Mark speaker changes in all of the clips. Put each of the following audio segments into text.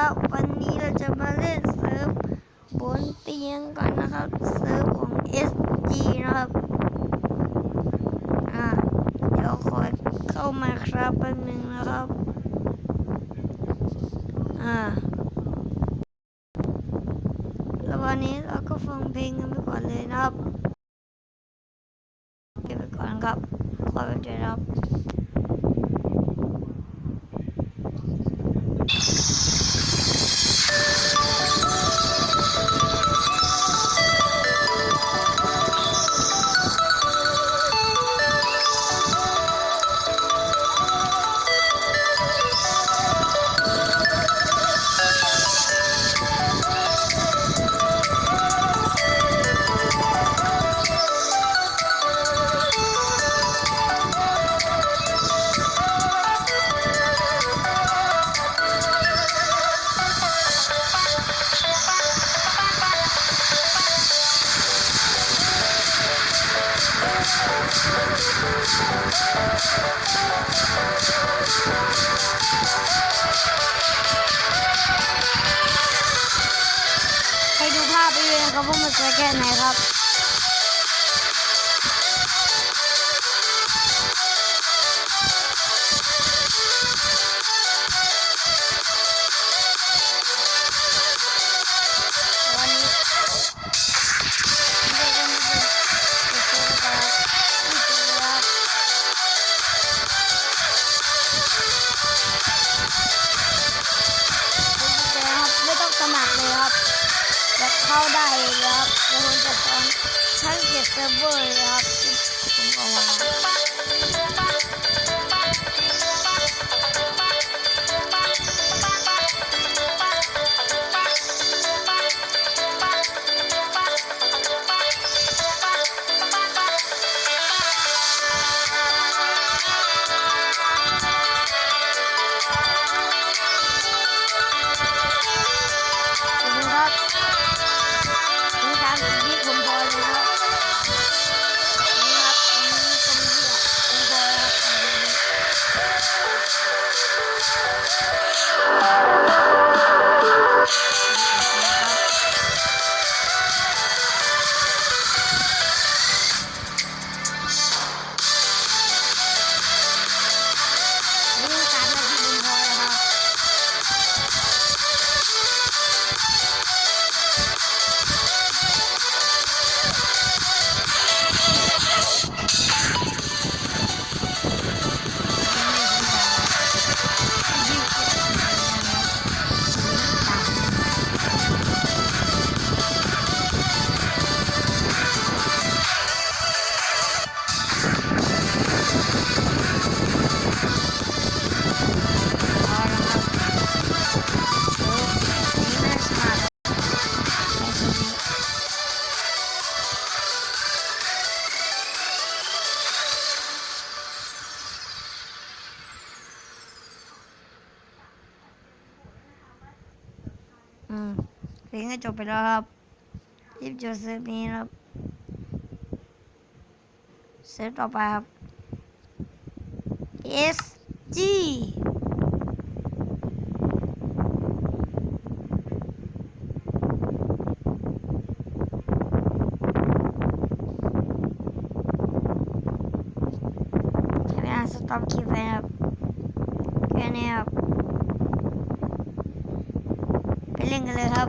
Speaker 1: ครับ วันนี้เราจะมาเล่นเซิร์ฟบนเตียงกันนะครับเซิร์ฟของ SG นะครับอ่าเดี๋ยวขอเข้ามาครับแป๊บนึงนะครับอ่าแล้ววันนี้เราก็ฟังเพลงกันไปก่อนเลยนะครับเก็บไปก่อนครับขอไปเจอครับาพไปเลยครับว่ามันจะแค่ไหนครับ จะเข้าได้เลยครับเดี๋ยวผมจะสอนทั้งเก็บเซิร์ฟเวอร์เลยครับที่ผมเอามา อืมเพลงก็จบไปแล้วครับรีบจบเซฟนี้ครับเซฟต่อไปครับ S G สต็อปคลิปไว้ครับแค่นี้ครับ เล่นกันเลยครับ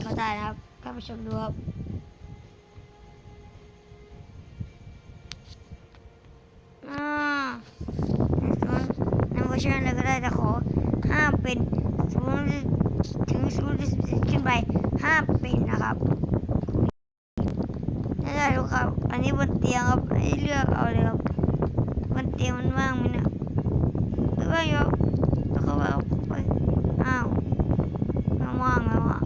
Speaker 1: เข้าได้นะครับเข้าไปชมดูครับอ่าในเวอร์ชันอะไรก็ได้แต่ขอห้ามเป็นศูนย์ถึงศูนย์ขึ้นไปห้ามเป็นนะครับนี่ได้ทุกครับ อันนี้บนเตียงครับให้เลือกเอาเลยครับบนเตียงมันว่างไหมเนี่ยไม่ว่างอยู่แล้วก็แบบไป อ้าวมันว่างแล้วอะ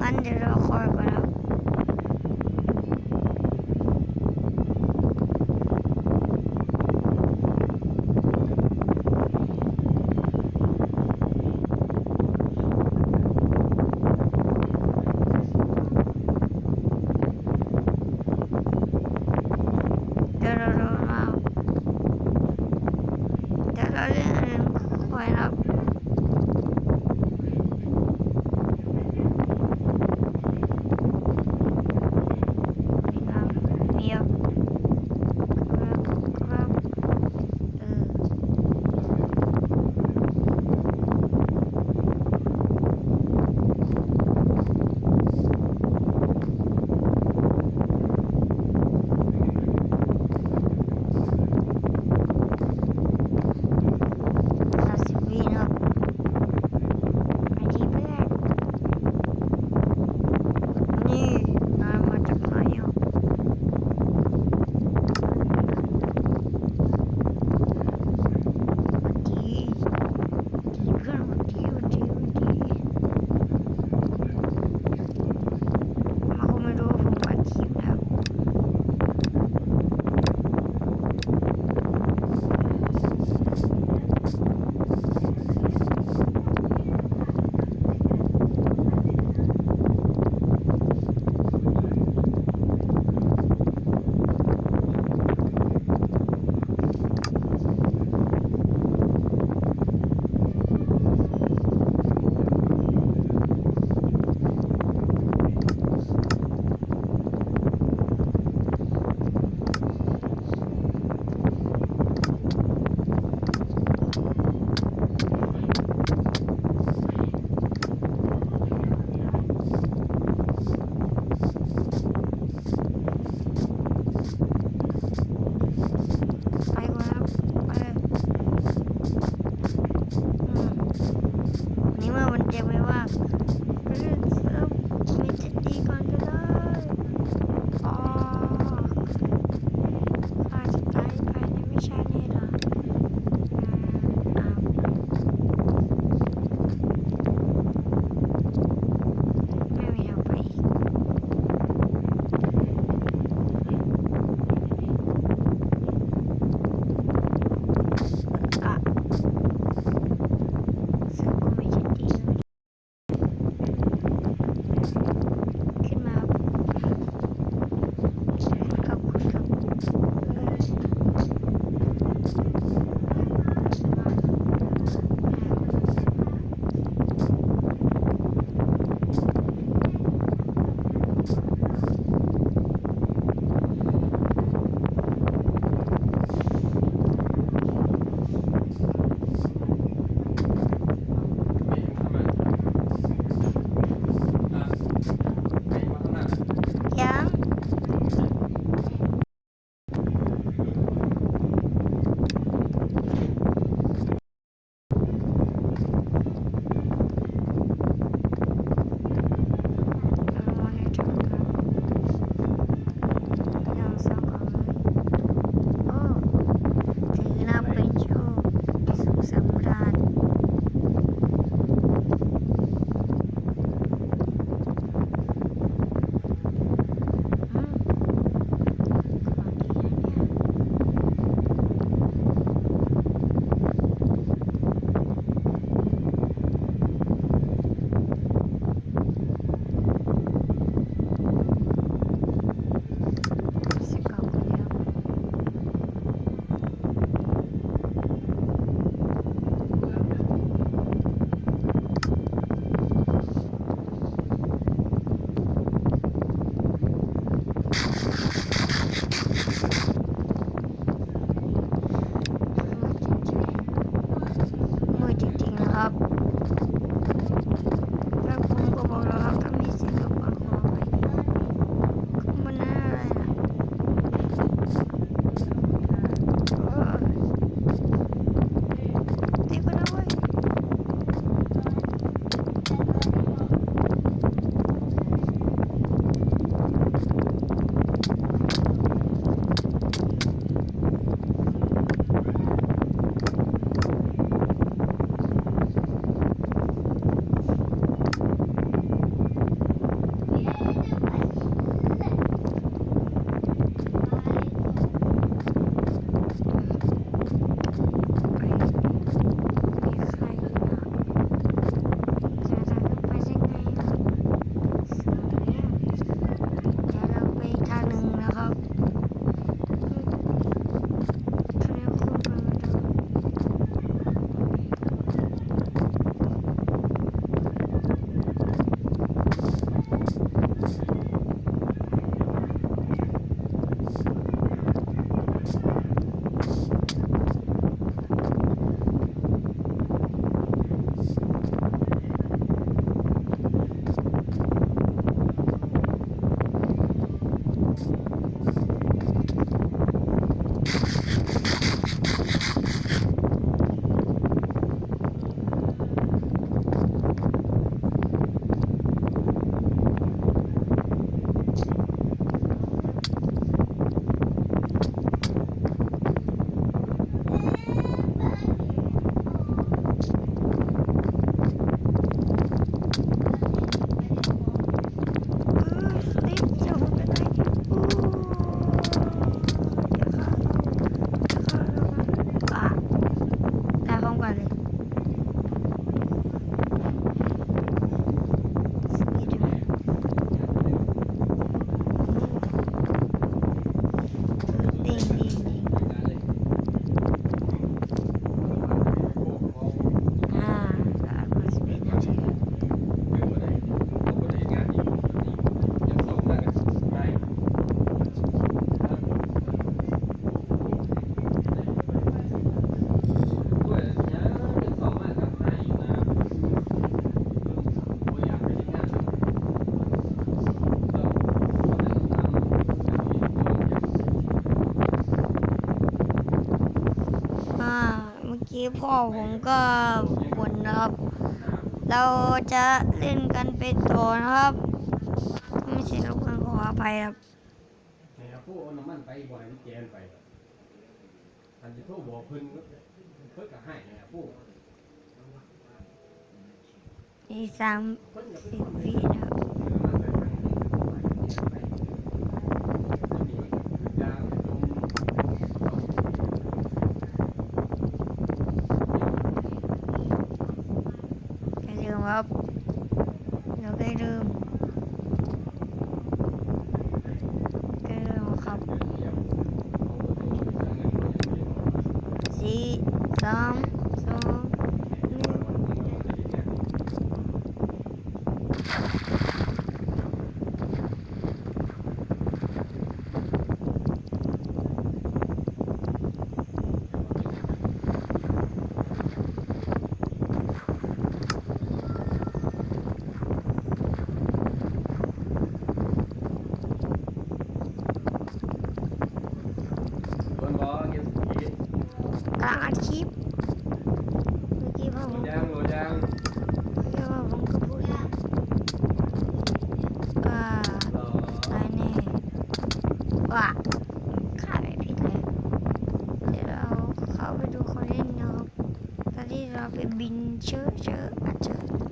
Speaker 1: งั้นเดี๋ยวเราคอยก่อนนะ พ่อผมก็บ่นนะครับ เราจะเล่นกันไปต่อนะครับไม่ใช่เราเพื่อนขออภัยครับ
Speaker 2: เนี่ยผู้เอาน้ำมันไปบ่อยมันแกนไปอันจะโทรบอกเพิ่นเพิ่นก็ให้เนี่ยผู้
Speaker 1: อีกสาม
Speaker 2: เพิ่นก็เป็น
Speaker 1: สิ
Speaker 2: ค
Speaker 1: บ
Speaker 2: น
Speaker 1: วินะครับ อย่าลืม ครับ เราก็ลืมก็ลืมครับสี่สามสองหนึ่งกำลังอัดคลิปเมื่อกี้พ่อผมเมื่อกี้พ่อผมก็พูดนะว่าตายแน่ว่าขาดไม่ผิดเลยเดี๋ยวเราเข้าไปดูคนเล่นนะครับต อนที่เรา